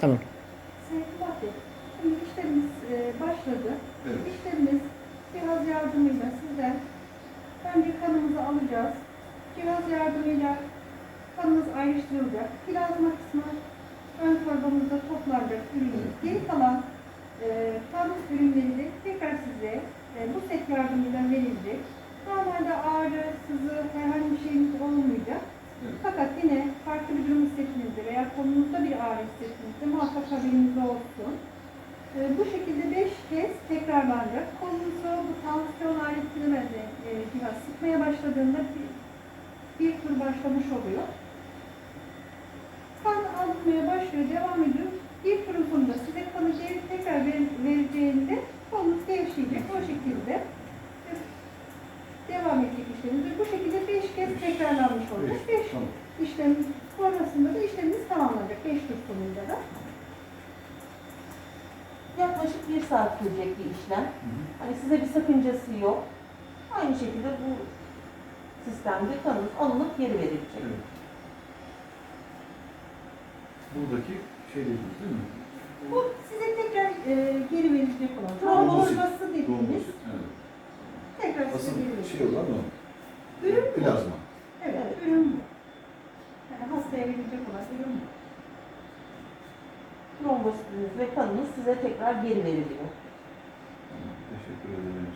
Tamam. Seyfullah Bey, şimdi işlemimiz e, başladı. Evet. İşlemimiz cihaz yardımıyla sizden önce kanımızı alacağız. Cihaz yardımıyla kanımız ayrıştırılacak. Plazma kısmı ön torbamızda toplanacak ürünümüz. Geri kalan e, kan ürünleri de tekrar size e, bu set yardımıyla verilecek. Normalde ağrı, sızı, herhangi bir şeyimiz olmayacak. Fakat yine farklı bir durum hissettiğinizde veya kolunuzda bir ağrı hissettiğinizde muhakkak haberiniz olsun. Ee, bu şekilde 5 kez tekrarlanacak. Kolunuzu bu tansiyon aletini e, cihaz sıkmaya başladığında bir, bir tur başlamış oluyor. Kan alınmaya başlıyor, devam ediyor. Bir turun sonunda size kanı tekrar ver- vereceğinde kolunuz gevşeyecek. O şekilde e, devam edecek işlemimiz. Bu şekilde 5 kez tekrarlanmış olacak. 5 Tamam. işlem sonrasında da işlemimiz tamamlanacak. 5 tur sonunda da. Yaklaşık bir saat sürecek bir işlem. Hı hı. Hani size bir sakıncası yok. Aynı şekilde bu sistemde kanınız alınıp geri verilecek. Evet. Buradaki şey dediğiniz değil mi? Bu size tekrar e, geri verilecek olan Trombosit. dediğimiz Evet. tekrar size Asıl geri verilecek. şey olan o. Ürün bu. Plazma. Evet, ürün bu verebilecek olası şey yok mu? Trombositiniz ve kanınız size tekrar geri veriliyor. Teşekkür ederim.